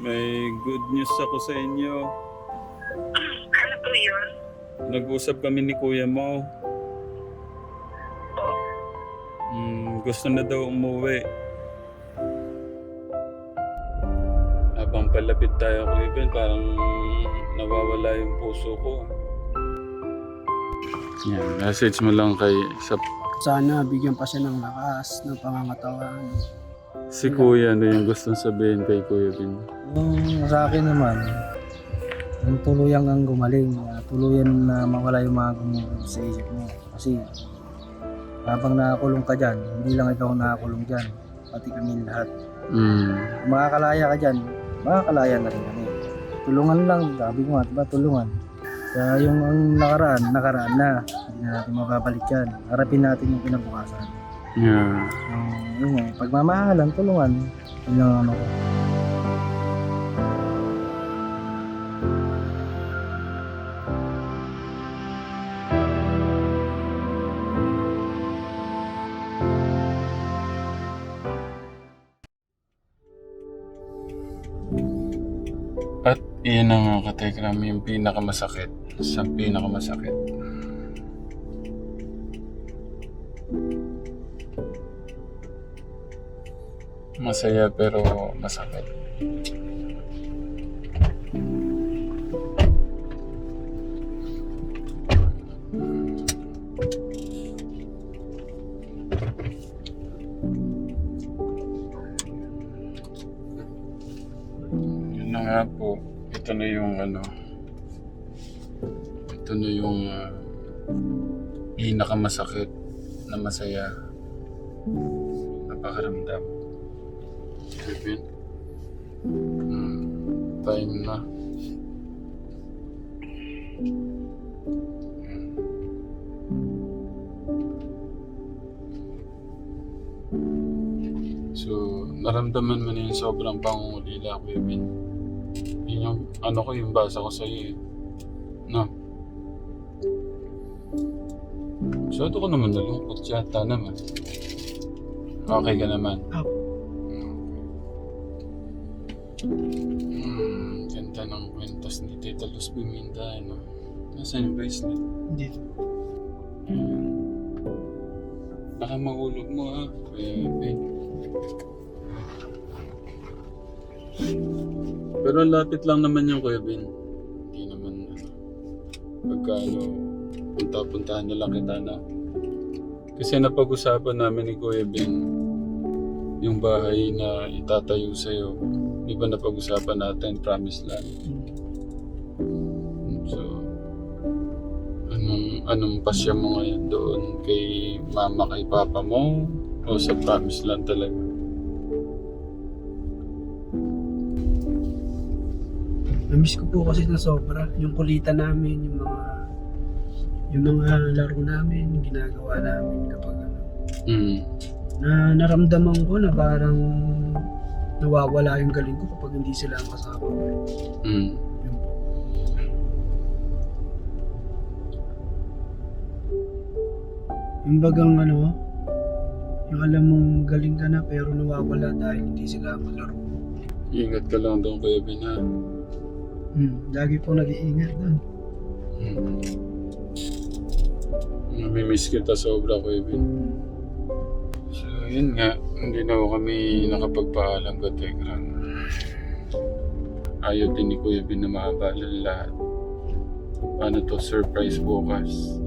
may good news ako sa inyo. Ano po yun? Nag-usap kami ni kuya mo. Mm, gusto na daw umuwi. Habang palapit tayo kuya Ben, parang nawawala yung puso ko. Yan, message mo lang kay sa Sana bigyan pa siya ng lakas, ng pangangatawan. Si kuya ano yung gustong sabihin kay kuya Ben. Yung sa akin naman, yung tuluyan kang gumaling, ah, tuluyan na mawala yung mga gumugol sa isip mo. Kasi habang nakakulong ka dyan, hindi lang ikaw nakakulong dyan, pati kami lahat. Mm. Kung makakalaya ka dyan, makakalaya na rin kami. Tulungan lang, sabi ko nga, diba, tulungan. Kaya yung ang nakaraan, nakaraan na. Hindi na natin mababalik yan. Harapin natin yung kinabukasan. Yeah. Yung, yun nga, pagmamahalan, tulungan. Yun lang ano ko. At iyan ang nga katekram yung pinakamasakit. Sa pinakamasakit. Masaya pero masakit. Yun na nga po. Ito na yung ano. Ito na yung uh, pinakamasakit na masaya na pakaramdam. Time na. So, naramdaman mo na yung sobrang pangungulila, Kuya Ben. Yun yung, ano ko, yung basa ko sa'yo eh. No? Masyado ko naman nalungkot yata naman. Okay ka naman? Opo. Hmm, ganda kwentas ni Tita Luz Biminda, ano? Nasaan yung bracelet? Dito. Hmm. Baka mahulog mo ha, Kuya Ben. Pero lapit lang naman yung Kuya Ben. Hindi naman ano. Pagka ano, punta-puntahan na lang kita na. Kasi napag-usapan namin ni Kuya Ben yung bahay na itatayo sa'yo. Di ba napag-usapan natin, promise land. Anong, pasya mo ngayon doon? Kay mama, kay papa mo? O sa promise land talaga? Namiss ko po kasi na sobra. Yung kulitan namin, yung mga yung mga laro namin, yung ginagawa namin kapag ano. Mm. Na naramdaman ko na parang nawawala yung galing ko kapag hindi sila ang kasama ko. Mm. Yung bagang ano, yung alam mong galing ka na pero nawawala dahil hindi sila ang laro. Ingat ka lang doon, Kuya Ben, ha? Hmm, lagi po nag-iingat doon. Mm. Namimiss kita sobra, Kuya Ben. So, yun nga. Hindi na kami nakapagpaalam ka, Tegram. Ayaw din ni Kuya Ben na maabala lahat. Paano to surprise bukas?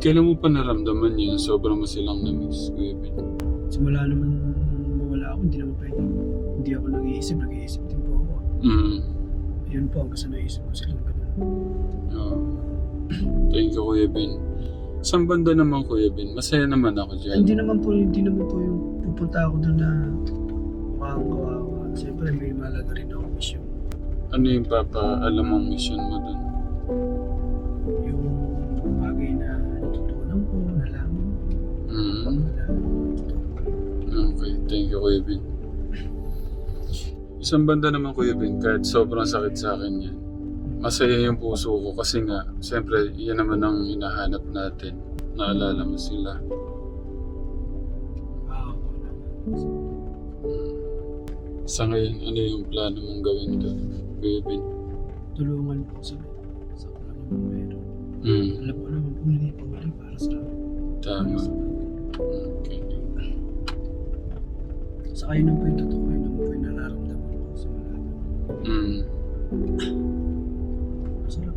Kailan mo pa naramdaman yun? Sobrang mo silang na-miss, Kuya Ben. Simula naman mawala ako, hindi naman pwede. Hindi ako nag-iisip, nag-iisip din po ako. Mm. Yun po, hanggang sa naisip ko silang ganun. Oo. Thank you, Kuya Ben. Saan banda naman, Kuya Ben? Masaya naman ako dyan. Hindi naman po, hindi naman po yung pupunta ako doon na mukhang kawawa. Siyempre may malaga rin ako mission. Ano yung papaalam mong mission mo dun? Yung You Kuya Ben. Isang banda naman Kuya Ben, kahit sobrang sakit sa akin yan. Masaya yung puso ko kasi nga, siyempre, yan naman ang hinahanap natin. Naalala mo sila. Wow. Sa ngayon, ano yung plano mong gawin doon? Kuya Ben? Tulungan po sila sa kung ano meron. Hmm, Alam ko naman kung hindi pa para sa tama. Sa kayo po yung totoo, kayo naman po yung nararamdaman ko sa mga Hmm. Masarap.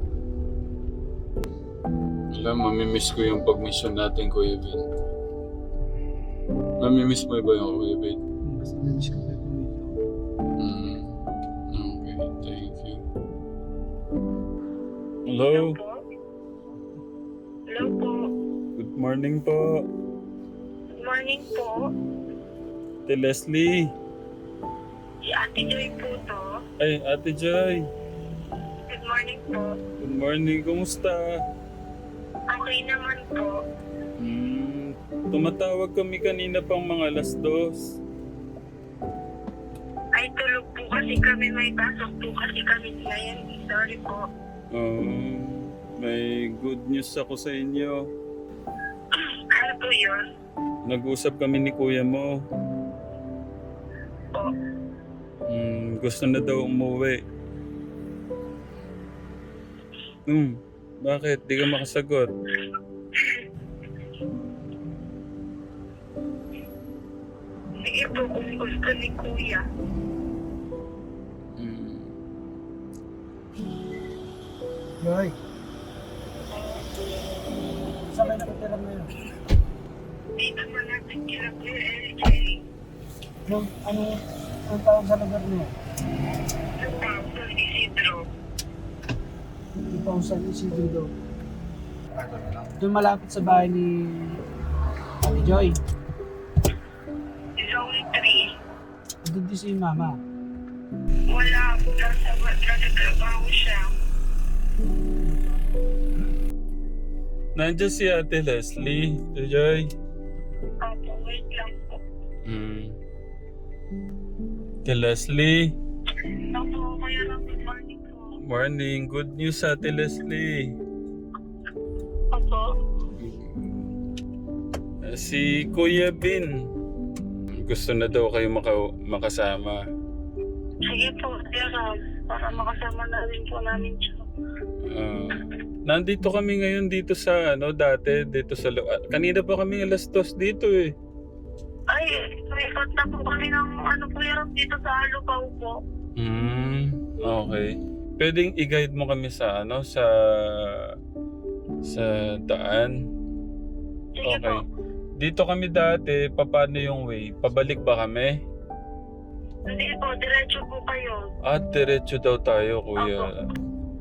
Alam, mamimiss ko yung pag-mission natin, Kuya Ben. Mamimiss mo ba yung Kuya Ben? Mas namiss ko kayo pumili. Hmm. Okay, thank you. Hello Hello? po. Hello po. Good morning po. Good morning po. Ate Leslie. Si Ate Joy po to. Ay, Ate Joy. Good morning po. Good morning. Kumusta? Okay naman po. Hmm. Tumatawag kami kanina pang mga alas dos. Ay, tulog po kasi kami. May pasok po kasi kami ngayon. Sorry po. Oh, may good news ako sa inyo. Ano po yun? Nag-usap kami ni kuya mo. Po. Hmm, gusto na daw umuwi. Hmm, bakit? Di ka makasagot. Sige po kung gusto ni Kuya. Hmm. Yoy! Saan kayo nakatira ngayon? Dito natin kila Kuya LJ. Yung, ano, ang tawag sa lugar niyo? Sa Pao, Isidro. Ipang sa Isidro daw. Doon malapit sa bahay ni Ate Joy. Zone 3. Doon din si Mama. Wala po. Nasa, nasa trabaho siya. Nandiyan si Ate Leslie. Ate Joy. Opo, wait lang po. Hmm. Ate Leslie. Opo, kaya lang good morning po. Morning. Good news, Ate Leslie. Opo. Uh, Si Kuya Bin. Gusto na daw kayo maka- makasama. Sige po, Dear Ram, para makasama na rin po namin siya. Ah, nandito kami ngayon dito sa ano dati dito sa lo- ah, kanina pa kami alas dos dito eh. Ay, may na po kami ng ano po yan dito sa Alupaw po. Hmm, okay. Pwedeng i-guide mo kami sa ano sa sa daan. Sige Okay. po. Dito kami dati, paano yung way? Pabalik ba kami? Hindi po, diretso po kayo. At diretso daw tayo, kuya.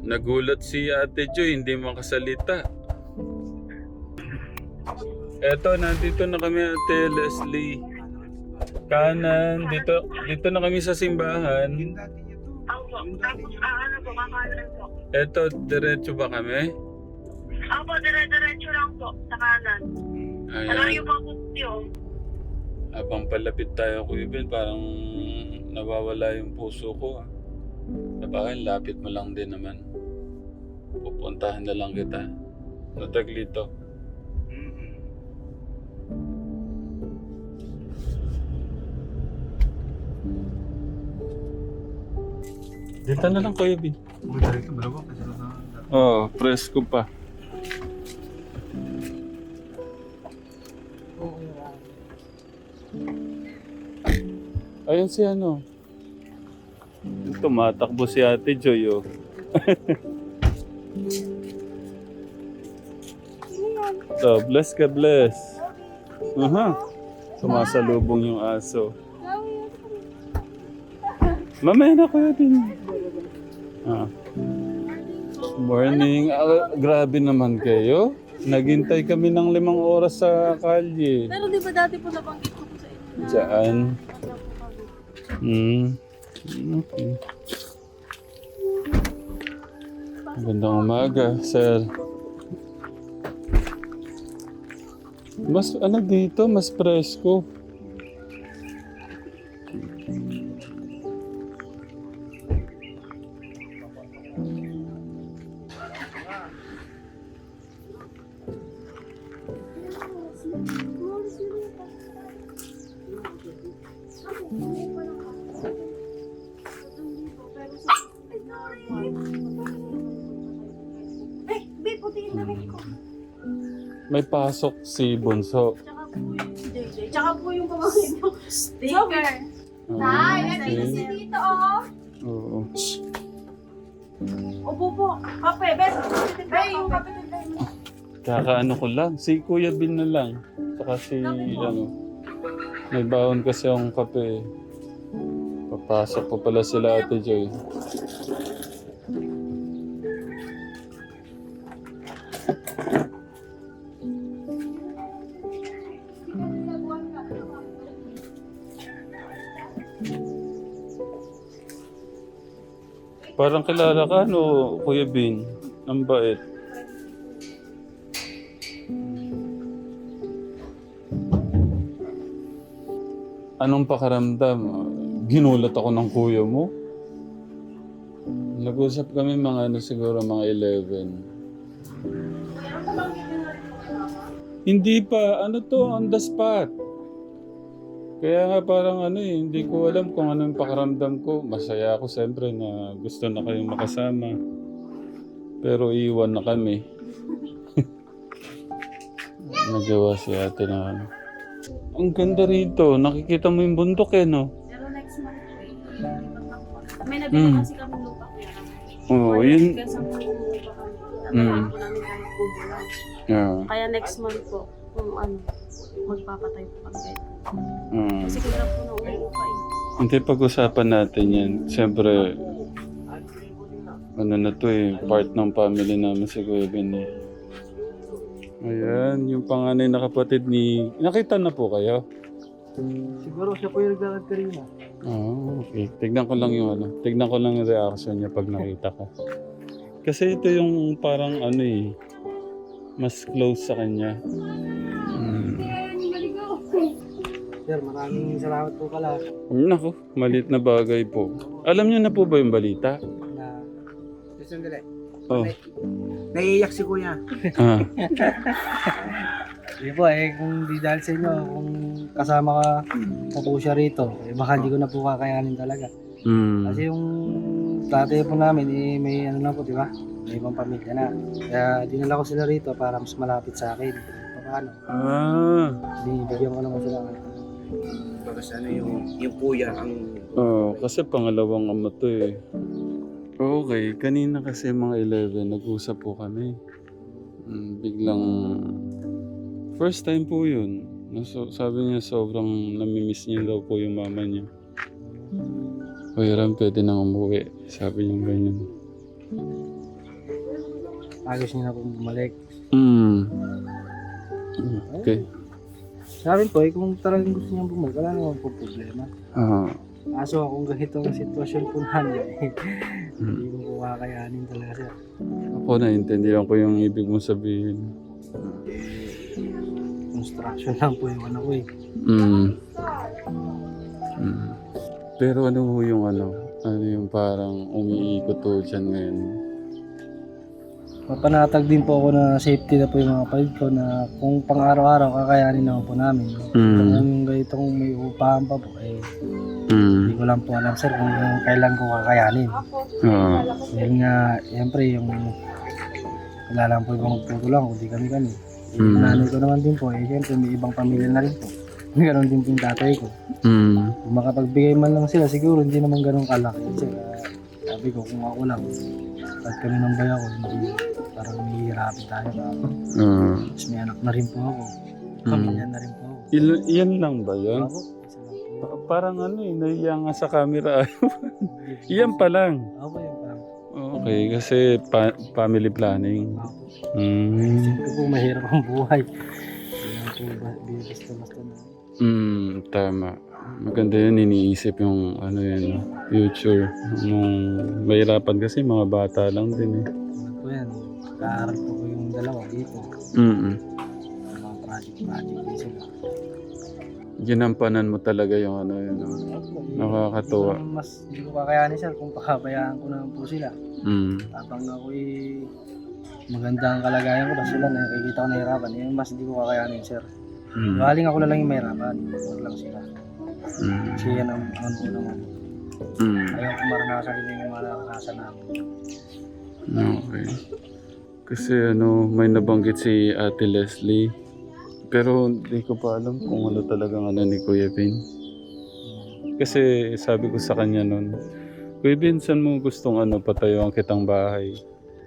Nagulat si Ate Joy, hindi makasalita. Eto, nandito na kami, Ate Leslie. Kanan, dito, dito na kami sa simbahan. Opo, tapos ah, ano po, kakanan po. Eto, diretso ba kami? Opo, dire-diretso lang po, sa kanan. Ano Ayan. yung pa po yun? Habang palapit tayo, Kuya Ben, parang nawawala yung puso ko. Ah. Sabagay, lapit mo lang din naman. Pupuntahan na lang kita. Nataglito. Dito na lang, Kuya Ben. Oo, oh, presko pa. Ayun si ano. Tumatakbo si Ate Joy, oh. so, bless ka, bless. Aha. Sumasalubong yung aso. Mamaya na kuya din. Ah. Morning. Ah, grabe naman kayo. Naghintay kami ng limang oras sa kalye. Pero di ba dati po nabanggit ko po sa inyo na Diyan. Hmm. Okay. Magandang umaga, sir. Mas ano dito, mas presko. Ay, babe, puti yung damit ko. May pasok si Bunso. Tsaka po yung JJ. Tsaka po yung pamangkin mo. Sticker. Ah, Ay, nandito si. Tito, oh. Oo. Opo po. Kape, bet. Ay, yung kapitan tayo mo. Kakaano ko lang. Si Kuya Bin na lang. Saka si ano. May baon kasi ang kape. Papasok po pala sila Ate Joy. Parang kilala ka, no, Kuya Bin? Ang bait. Anong pakaramdam? Ginulat ako ng kuya mo. Nag-usap kami mga ano siguro mga 11. Hindi pa, ano to, on the spot. Kaya nga parang ano eh, hindi ko alam kung ano yung pakaramdam ko. Masaya ako siyempre na gusto na kayong makasama. Pero iwan na kami. Nagawa si ate na ano. Ang ganda rito. Nakikita mo yung bundok eh, no? Pero next month eh. May nabili Mm. kasi kami lupa kuya. Oo, yun. Kasi po umuupa kami. Ano Mm. lang po namin kahit kubo lang. Yeah. Kaya next month po, kung ano, magpapatay po kami kahit Mm. Kasi kulang po na umuupa eh. Hindi pag-usapan natin yan. Siyempre, ano na to eh, part ng family namin si Kuya Ben eh. Ayan, yung panganay na kapatid ni... Nakita na po kayo? Siguro siya po yung naglalad kanina. Oo, okay. Tignan ko lang yung ano. Tignan ko lang yung reaction niya pag nakita ko. Kasi ito yung parang ano eh, mas close sa kanya. Mm. Sir, maraming salamat po pala Naku, maliit na bagay po. Alam niyo na po ba yung balita? na... Sandali. Oh. Naiiyak si kuya. Ah. Hindi po eh, kung di dahil sa inyo, kung kasama ka na po siya rito, eh baka hindi ko na po kakayanin talaga. Mm. Kasi yung tatay po namin, eh, may ano na po, di ba? May ibang pamilya na. Kaya dinala ko sila rito para mas malapit sa akin. Paano? Ah. Binibigyan ko naman sila. Bagas ano yung, yung kuya ang Oo, kasi pangalawang ama to eh. Okay, kanina kasi mga 11, nag-usap po kami. Mm, biglang, first time po yun. Naso, sabi niya sobrang namimiss niya daw po yung mama niya. Kuya Ram, pwede nang umuwi. Sabi niya ganyan. Agos niya na po bumalik. Mm. Okay. Sabi po, eh, kung talagang gusto niya bumalik, wala naman po problema. Ah. Kaso kung ganito ang sitwasyon po namin, eh, Mm. hindi ko po kakayanin talaga siya. Ako naintindihan ko yung ibig mo sabihin. Construction lang po yung ano ko eh. Mm. Mm. Pero ano ho yung ano? Ano yung parang umiikot to dyan ngayon? Mapanatag din po ako na safety na po yung mga palit ko na kung pang araw-araw kakayanin naman po namin. Mm. Kung ganitong may upahan pa po, eh, hindi Mm. ko lang po alam sir kung kailan ko kakayanin. Oo. Dahil nga, siyempre yung wala lang po ibang magtutulong, kundi kami kami. Mm. Nanay ko naman din po, eh, siyempre may ibang pamilya na rin po. Ganon din po yung tatay ko. Mm. Kung makapagbigay man lang sila, siguro hindi naman ganun kalaki. Kasi ah, sabi ko, kung ako lang, at kami ng bayan ko, hindi parang mahihirapin tayo. Oo. Tapos may anak na rin po ako. Mm. Pamilya na rin po. Il- yan lang ba yun? Ako, isa lang po. Pa- Parang ano eh, nahiya nga sa camera. Yan pa lang. Ako yung parang, Okay, kasi pa- family planning. ako. Mm. Siyempre po, mahirap ang buhay. Hindi lang po ba- basta-basta na. Mm, tama. Maganda yun, iniisip yung ano yun, future. Nung mahirapan kasi mga bata lang din eh. Ano po yan, kaaral po ko yung dalawa dito. Mm Ginampanan mo talaga yung ano yun. No? Nakakatuwa. Hindi ko Mas hindi ko kakayanin sir kung pakabayaan ko naman po sila. Mm. Habang ako eh, maganda ang kalagayan ko, tapos sila nakikita ko nahirapan, eh, mas hindi ko kakayanin sir. Mm. Galing ako na lang yung mahirapan, huwag lang sila. Mm. Kasi yan ang ano ko naman. Mm. Ayaw ko maranasan din yung maranasan namin. Okay. Kasi ano, may nabanggit si Ate Leslie. Pero hindi ko pa alam kung ano talagang ano ni Kuya Vin. Kasi sabi ko sa kanya nun, Kuya Vin, saan mo gustong ano, patayuan kitang bahay?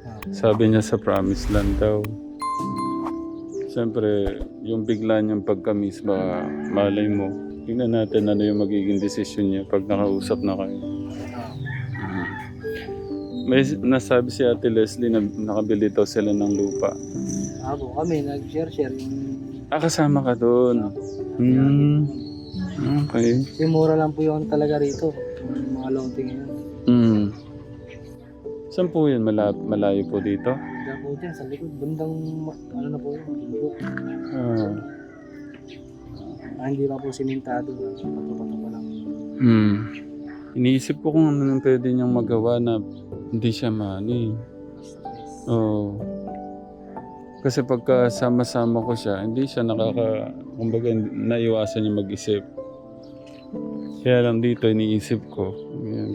Ah, Sabi niya sa promised land daw. Siyempre, yung bigla niyang pagkamis ba, malay mo. Tingnan natin ano yung magiging desisyon niya pag nakausap na kayo. May nasabi si Ate Leslie na nakabili daw sila ng lupa. Ako kami, nag-share-share yung... Ah, kasama ka doon. Hmm. Okay. Kasi mura lang po yun talaga rito. Yung mga loading yun. Hmm. Saan po yun? Mala- malayo po dito? Diyan po dyan, sa likod. Bandang, ano na po yun, bundok. Ah. Ah, hindi pa po simentado. Pato-pato pa lang. Hmm. Iniisip ko kung ano nang pwede niyang magawa na hindi siya mani. Oo. Kasi pagka sama-sama ko siya, hindi siya nakaka... Kumbaga, naiwasan niya mag-isip. Kaya lang dito, iniisip ko.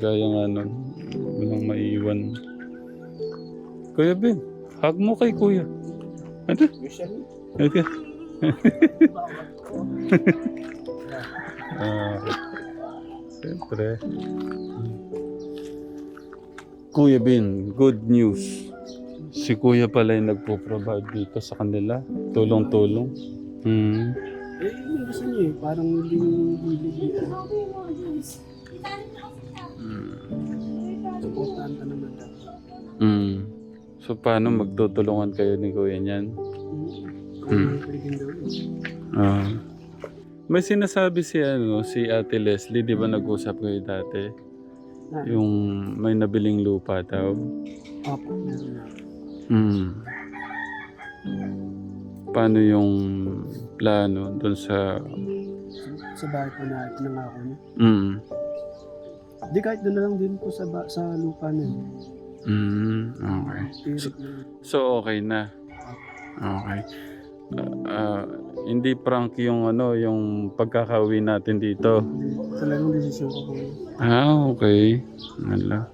Gaya nga nun. Walang maiiwan. Kuya Ben, hug mo kay Kuya. Ano? Okay. Ah, siyempre. Kuya Bin, good news. Si Kuya pala yung nagpo-provide dito sa kanila. Tulong-tulong. Hmm. Eh, yung gusto niyo eh. Parang hindi hilig eh. Supportahan ka naman daw. Hmm. So, paano magtutulungan kayo ni Kuya niyan? Hmm. Yun. Ah. May sinasabi si ano, si Ate Leslie, di ba nag-usap kayo dati? Na, Yung may nabiling lupa daw. Opo, meron na. Hmm. Paano yung plano doon sa... Sa bahay po na pinangako niya. Hmm. Di kahit doon na lang din po sa, ba- sa lupa na yun. Hmm. Okay. Yun. So, okay na. Okay. Ah, ah, hindi prank yung ano, yung pagkakauwi natin dito. Talagang desisyon ko po yun. Ah, okay. Wala.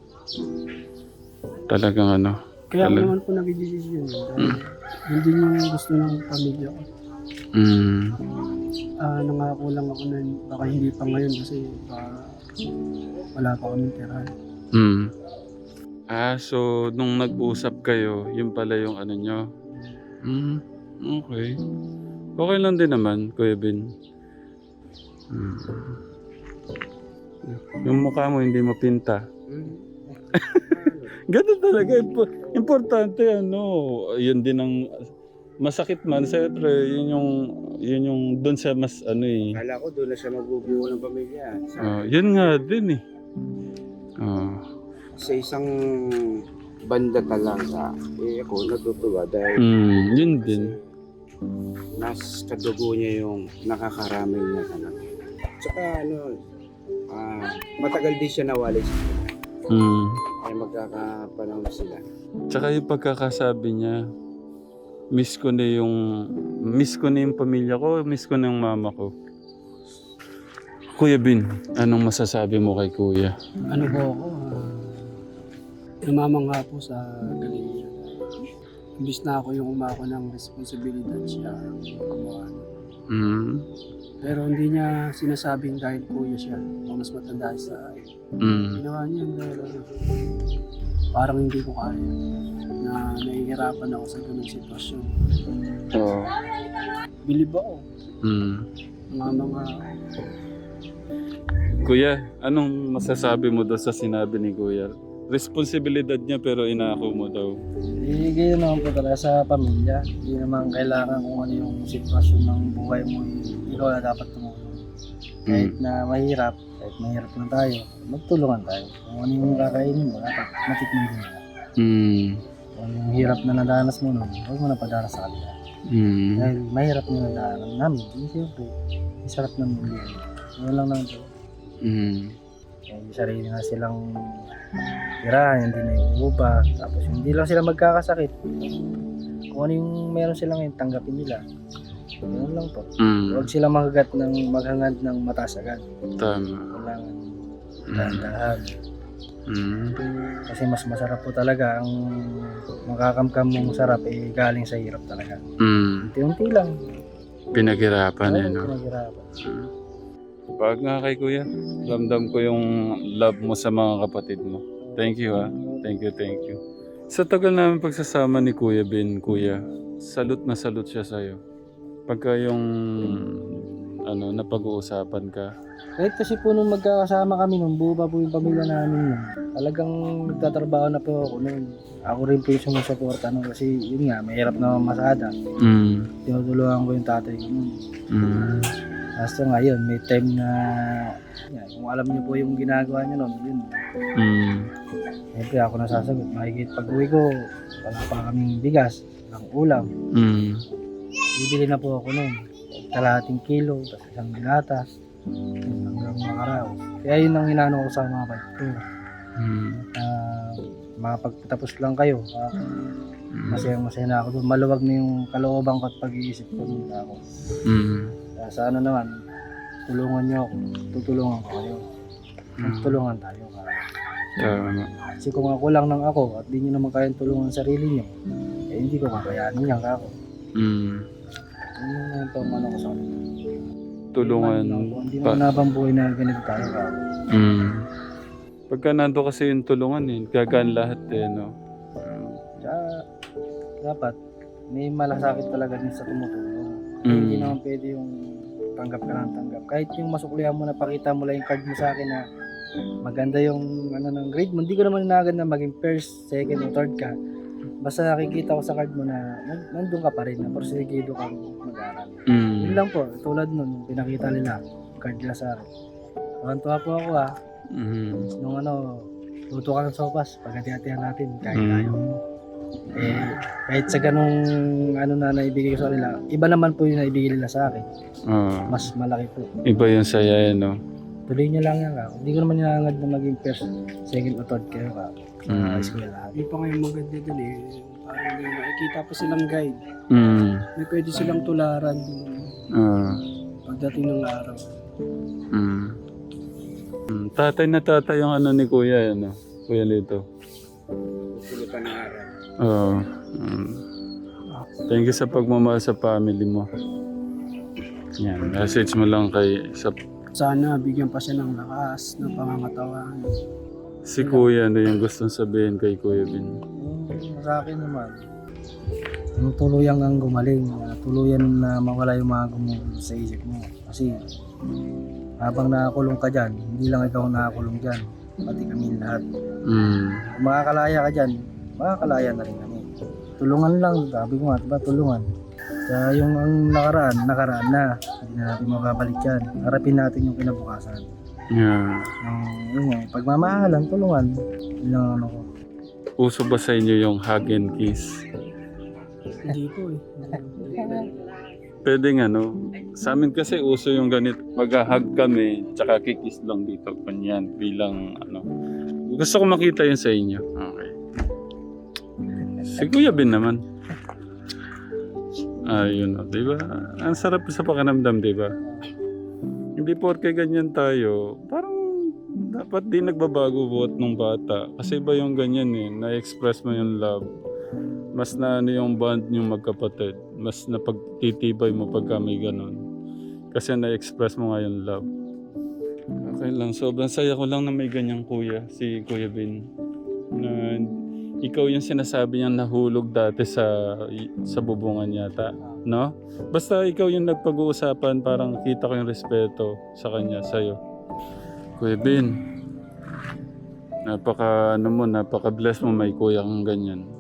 Talagang ano. Kaya ako naman po nag-desisyon yun. Dahil yun din yung gusto ng pamilya ko. Hmm. Ah, nangako lang ako na baka hindi pa ngayon kasi baka wala pa kami tirahan. Hmm. Ah, so nung nag-usap kayo, yun pala yung ano nyo. Hmm. Okay. Okay lang din naman, Kuya Bin. Hmm. Yung mukha mo hindi mapinta. Ganun talaga. Impo- Importante ano, yun din ang masakit man siyempre, yun yung yun yung doon sa mas ano eh. Akala ko doon na siya magbubuo ng pamilya. Sa, Ah, yun nga din eh. Ah. sa isang banda talaga, eh ako natutuwa dahil Mm, yun din. nas kadugo niya yung nakakaramay niya talaga. Tsaka ano, ah, matagal din siya nawali sa Mm. Kaya magkakapanahon sila. Tsaka yung pagkakasabi niya, miss ko na yung, miss ko na yung pamilya ko, miss ko na yung mama ko. Kuya Bin, anong masasabi mo kay Kuya? Ano po ako, ah, namamangha po sa galing niya. Imbis na ako yung umako ng responsibilidad siya gumawa. Mm. Pero hindi niya sinasabing dahil kuya siya o mas matanda sa akin. Mm. Ginawa niya yun dahil ano, parang hindi ko kaya na nahihirapan ako sa ganung sitwasyon. Oo. Bilib ako, Mm. mga mga Kuya, anong masasabi mo daw sa sinabi ni Kuya? Responsibilidad niya pero inako mo daw. Eh, ganyan naman po talaga sa pamilya. Hindi naman kailangan kung ano yung sitwasyon ng buhay mo, eh, ikaw na dapat tumulong. Kahit Mm. na mahirap, kahit mahirap na tayo, magtulungan tayo. Kung ano yung kakainin mo, dapat matikman din nila. Mm. Kung ano yung hirap na nadanas mo nun, huwag mo na padanas sa kanila. Mm. Dahil mahirap na nadaanan namin, hindi siyempre, isarap ng mundo. Yun lang lang ito. Mm. May sarili na silang tirahan, hindi na yung upa. Tapos hindi lang sila magkakasakit. Kung ano yung meron sila ngayon, tanggapin nila. Ganun lang po. Mm. Huwag sila makagat ng maghangad ng mataas agad. Tama. Kailangan Mm. dahan-dahan. Mm. Kasi mas masarap po talaga ang makakamkam mong sarap eh galing sa hirap talaga. Mm. Unti-unti lang. Pinaghirapan eh, no? pinaghirapan. Pag nga kay kuya, ramdam ko yung love mo sa mga kapatid mo. Thank you ha. Thank you, thank you. Sa tagal namin pagsasama ni Kuya Ben, Kuya, salute na salute siya sa'yo. Pagka yung ano, napag-uusapan ka. Kahit kasi po nung magkakasama kami nung buo pa po yung pamilya namin yun. Talagang nagtatrabaho na po ako noon. Ako rin po yung sumusuporta nun kasi yun nga, mahirap na masada. Mm. Tinutulungan ko yung tatay ko nun. Mm. Basta ngayon, may time na yan, kung alam niyo po yung ginagawa niyo noon, yun. Mm. Siyempre ako nasasagot. Makikita pag uwi ko, wala pa kaming bigas, ang ulam. Mm. Bibili na po ako noon. Kalahating kilo, tapos isang gatas. Hanggang makaraw. Kaya yun ang inano ko sa mga ko. Mm. Uh, makapagtapos lang kayo. Uh, Mm. masayang masaya na ako doon. Maluwag na yung kalooban ko at pag-iisip ko doon ako. Mm. Kaya sa ano naman, tulungan niyo ako. Tutulungan ko kayo. Mm. Tulungan tayo. Tama. Kasi kung ako lang ng ako at di niyo naman kayang tulungan sarili niyo, eh hindi ko kakayanin yan ka ako. Mm. Yun yung mga pang ano ko sa kanila. Tulungan. Hindi pa- naman nabang buhay na ganito tayo ka. Mm. Pagka nando kasi yung tulungan eh, gagaan lahat eh, no? Tsaka, dapat, may malasakit talaga din sa tumutulong. Mm. Hindi naman pwede yung tanggap ka ng tanggap. Kahit yung masuklihan mo na pakita mo lang yung card mo sa akin na maganda yung ano ng grade mo. Hindi ko naman inagad na maging first, second, o third ka. Basta nakikita ko sa card mo na nan- nandun ka pa rin, na porsigido kang mag-aaral. Yun Mm. lang po, tulad nun, pinakita nila, card nila sa akin. Tuwan-tuwa po ako ah, Mm. nung ano, luto ka ng sopas, pagkati-hatihan natin, kahit Mm. tayo. Eh, kahit sa ganong ano na naibigay ko sa kanila, iba naman po yung naibigay nila sa akin. Ah, Mas malaki po. iba yung saya eh, no? Tuloy niyo lang yan ka. Hindi ko naman nangangad na maging first, second o third kayo ka. Sa Mm. school lahat. Hindi pa ngayon maganda dun eh. Parang may nakikita pa silang guide. Mm. May pwede silang tularan Ah. pagdating ng araw. Mm. Mm. Tatay na tatay yung ano ni Kuya, ano? Kuya Lito. Pulutan ng araw. Oo. Mm. Thank you sa pagmamahal sa family mo. Yan, message mo lang kay sa Sana bigyan pa siya ng lakas, ng pangangatawan. si Kuya ano yung gustong sabihin kay Kuya Bin. Yung sa akin naman, yung tuluyang ang gumaling, tuluyan na mawala yung mga gumugulo sa isip mo. Kasi habang nakakulong ka dyan, hindi lang ikaw nakakulong dyan, pati kami lahat. Mm. Kung makakalaya ka dyan, makakalaya na rin kami. Tulungan lang, sabi ko nga, diba, tulungan. Kaya yung ang nakaraan, nakaraan na. Hindi na natin mababalik yan. Harapin natin yung kinabukasan. Yeah. Yung, yun nga, pagmamahalan, tulungan. Yun lang ano ko. Uso ba sa inyo yung hug and kiss? Hindi po eh. Pwede nga no. Sa amin kasi uso yung ganito. Mag-hug kami, tsaka kikis lang dito. Kanyan, bilang ano. Gusto ko makita yun sa inyo. Okay. Si Kuya Bin naman. Ayun o, di ba? Ang sarap sa pakiramdam, di ba? Hindi porke ganyan tayo, parang dapat di nagbabago buhat ng bata. Kasi iba yung ganyan eh, na-express mo yung love. Mas na ano yung bond yung magkapatid. Mas napagtitibay mo pagka may ganun. Kasi na-express mo nga yung love. Okay lang, sobrang saya ko lang na may ganyang kuya, si Kuya Bin. Na ikaw yung sinasabi niyang nahulog dati sa sa bubungan yata, no? Basta ikaw yung nagpag-uusapan, parang kita ko yung respeto sa kanya, sa'yo. Kuya Bin, napaka, ano mo, napaka-bless mo may kuya kang ganyan.